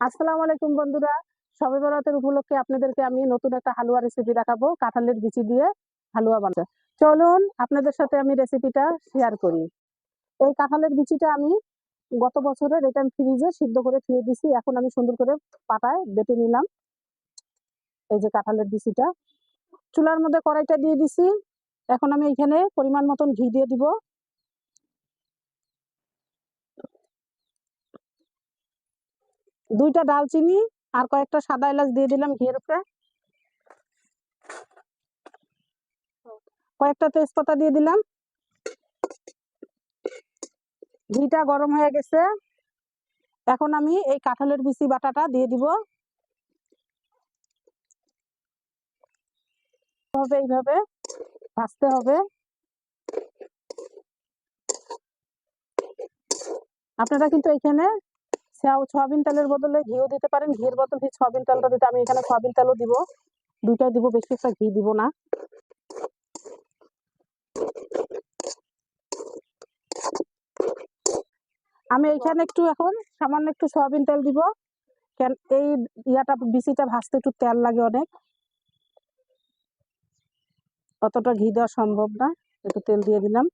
আসসালামু আলাইকুম বন্ধুরা। সবে বরাতের উপলক্ষে আপনাদেরকে আমি নতুন একটা হালুয়া রেসিপি দেখাবো, কাঁঠালের বিচি দিয়ে হালুয়া বানাতে। চলুন আপনাদের সাথে আমি রেসিপিটা শেয়ার করি। এই কাঁঠালের বিচিটা আমি গত বছরের আমি ফ্রিজে সিদ্ধ করে ধুয়ে দিছি। এখন আমি সুন্দর করে পাটায় বেটে নিলাম। এই যে কাঁঠালের বিচিটা। চুলার মধ্যে কড়াইটা দিয়ে দিছি। এখন আমি এখানে পরিমাণ মতন ঘি দিয়ে দিব। দুইটা ডালচিনি আর কয়েকটা সাদা এলাচ দিয়ে দিলাম ঘিয়ের উপরে। কয়েকটা তেজপাতা দিয়ে দিলাম। ঘিটা গরম হয়ে গেছে। এখন আমি এই কাঁঠালের বিচি বাটাটা দিয়ে দিব। হবে এইভাবে ভাজতে হবে। আপনারা কিন্তু এখানে সয়াবিন তেলের বদলে ঘিও দিতে পারেন। ঘিয়ের বদলে সয়াবিন তেলটা দিতে আমি এখানে সয়াবিন তেলও দিব। দুইটাই দিব, বেশি একটা ঘি দিব না। আমি এখানে একটু এখন সামান্য একটু সয়াবিন তেল দিব। কেন এই ইয়াটা, বিচিটা ভাজতে একটু তেল লাগে অনেক। অতটা ঘি দেওয়া সম্ভব না। একটু তেল দিয়ে দিলাম।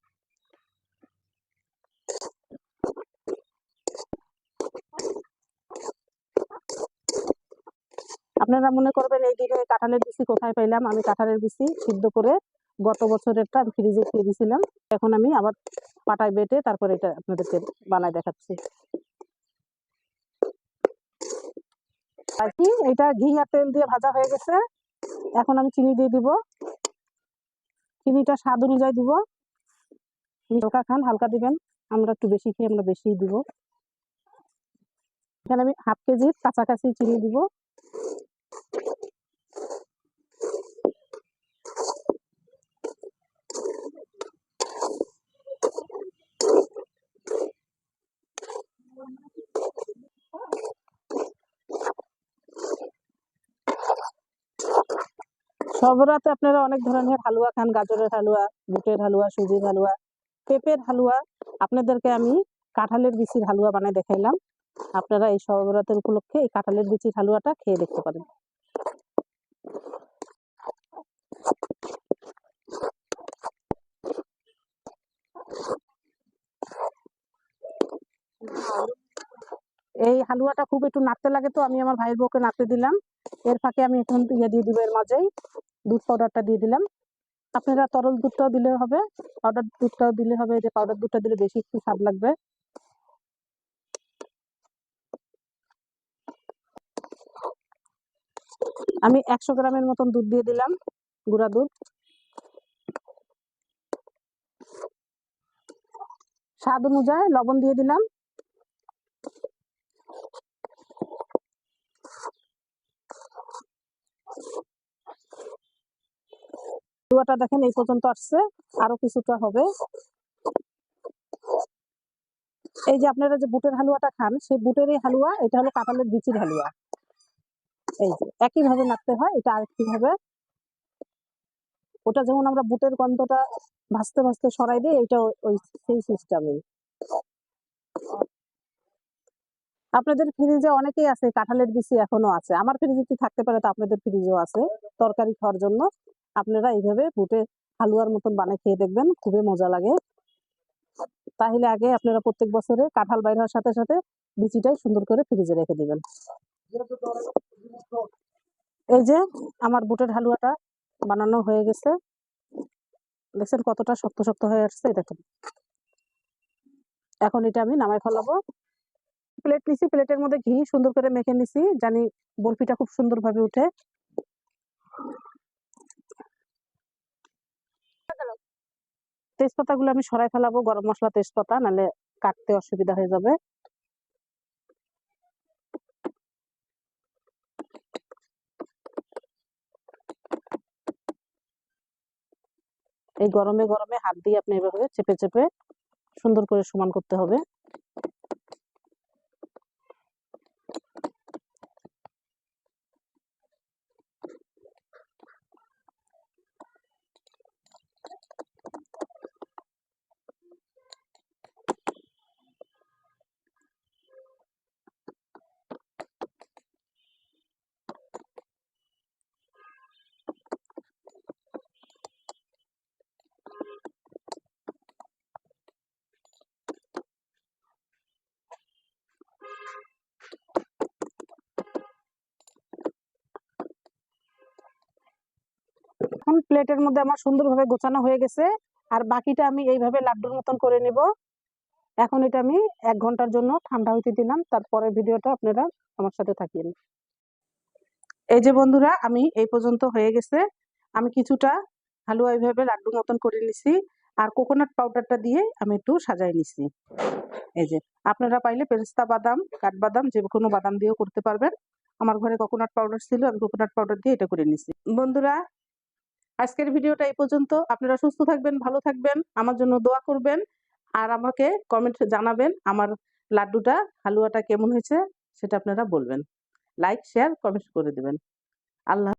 আপনারা মনে করবেন এই দিনে কাঁঠালের বিচি কোথায় পাইলাম? আমি কাঁঠালের বিচি সিদ্ধ করে গত বছরেরটা আমি ফ্রিজে খেয়ে দিয়েছিলাম এখন আমি আবার পাটায় বেটে তারপরে এটা আপনাদেরকে বানায় দেখাচ্ছি। আর কি, এটা ঘি আর তেল দিয়ে ভাজা হয়ে গেছে। এখন আমি চিনি দিয়ে দিব। চিনিটা স্বাদ অনুযায়ী দিব। হালকা খান, হালকা দিবেন। আমরা একটু বেশি খেয়ে আমরা বেশি দিব। এখানে আমি হাফ কেজির কাছাকাছি চিনি দিব। সবরাতে আপনারা অনেক ধরনের হালুয়া খান, গাজরের হালুয়া, বুটের হালুয়া, সুজির হালুয়া, পেঁপের হালুয়া। আপনাদেরকে আমি কাঁঠালের বিচির হালুয়া বানায় দেখাইলাম। আপনারা এই সবরাতের উপলক্ষে এই কাঁঠালের বিচির হালুয়াটা খেয়ে দেখতে পারেন। এই হালুয়াটা খুব একটু নাড়তে লাগে তো, আমি আমার ভাইয়ের বউকে নাড়তে দিলাম। এর ফাঁকে আমি এখন ইয়ে দিয়ে দিব এর মাঝেই, দুধ পাউডারটা দিয়ে দিলাম। আপনারা তরল দুধটাও দিলে হবে পাউডার দুধটাও দিলে হবে যে পাউডার দুধটা দিলে বেশি একটু স্বাদ লাগবে। আমি একশো গ্রামের মতন দুধ দিয়ে দিলাম, গুঁড়া দুধ। স্বাদ অনুযায়ী লবণ দিয়ে দিলাম। হালুয়াটা দেখেন, এই পর্যন্ত আসছে। আরও কিছুটা হবে। এই যে আপনারা যে বুটের হালুয়াটা খান, সেই বুটের এই হালুয়া, এটা হলো কাঁঠালের বিচির হালুয়া। এই যে একই ভাবে নাড়তে হয়, এটা আরেকটি ভাবে ওটা যেমন আমরা বুটের গন্ধটা ভাসতে ভাসতে সরাই দিই এটা ওই সেই সিস্টেমই আপনাদের ফ্রিজে অনেকেই আছে, কাঁঠালের বিচি এখনও আছে। আমার ফ্রিজে কি থাকতে পারে তো আপনাদের ফ্রিজেও আছে। তরকারি খাওয়ার জন্য। আপনারা এইভাবে বুটে হালুয়ার মতন বানিয়ে খেয়ে দেখবেন, খুবই মজা লাগে। তাহলে আগে আপনারা প্রত্যেক বছরে কাঁঠাল বাইর হওয়ার সাথে সাথে বিচিটাই সুন্দর করে ফ্রিজে রেখে দিবেন। এই যে আমার বুটের হালুয়াটা বানানো হয়ে গেছে। দেখছেন কতটা শক্ত শক্ত হয়ে আসছে দেখেন। এখন এটা আমি নামাই ফেলাবো। প্লেট নিছি, প্লেটের মধ্যে ঘি সুন্দর করে মেখে নিছি। জানি বরফিটা খুব সুন্দর ভাবে উঠে। তেজপাতা গুলো আমি সরাই ফেলাবো, গরম মশলা, তেজপাতা, নাহলে কাটতে অসুবিধা হয়ে যাবে। এই গরমে গরমে হাত দিয়ে আপনি এভাবে চেপে চেপে সুন্দর করে সমান করতে হবে। এখন প্লেটের মধ্যে আমার সুন্দরভাবে গোছানো হয়ে গেছে, আর বাকিটা আমি এইভাবে লাড্ডুর মতন করে নিব। এখন এটা আমি এক ঘণ্টার জন্য ঠান্ডা হইতে দিলাম, তারপরে ভিডিওটা আপনারা আমার সাথে থাকিয়েন এই যে বন্ধুরা, আমি এই পর্যন্ত হয়ে গেছে। আমি কিছুটা হালুয়া এইভাবে লাড্ডু মতন করে নিছি, আর কোকোনাট পাউডারটা দিয়ে আমি একটু সাজাই নিছি। এই যে, আপনারা পাইলে পেস্তা বাদাম, কাঠবাদাম, যে কোনো বাদাম দিয়েও করতে পারবেন। আমার ঘরে কোকোনাট পাউডার ছিল, আমি কোকোনাট পাউডার দিয়ে এটা করে নিছি। বন্ধুরা আজকের ভিডিওটা এই পর্যন্ত। আপনারা সুস্থ থাকবেন, ভালো থাকবেন, আমার জন্য দোয়া করবেন আর আমাকে কমেন্ট জানাবেন আমার লাড্ডুটা, হালুয়াটা কেমন হয়েছে সেটা আপনারা বলবেন। লাইক শেয়ার কমেন্ট করে দেবেন। আল্লাহ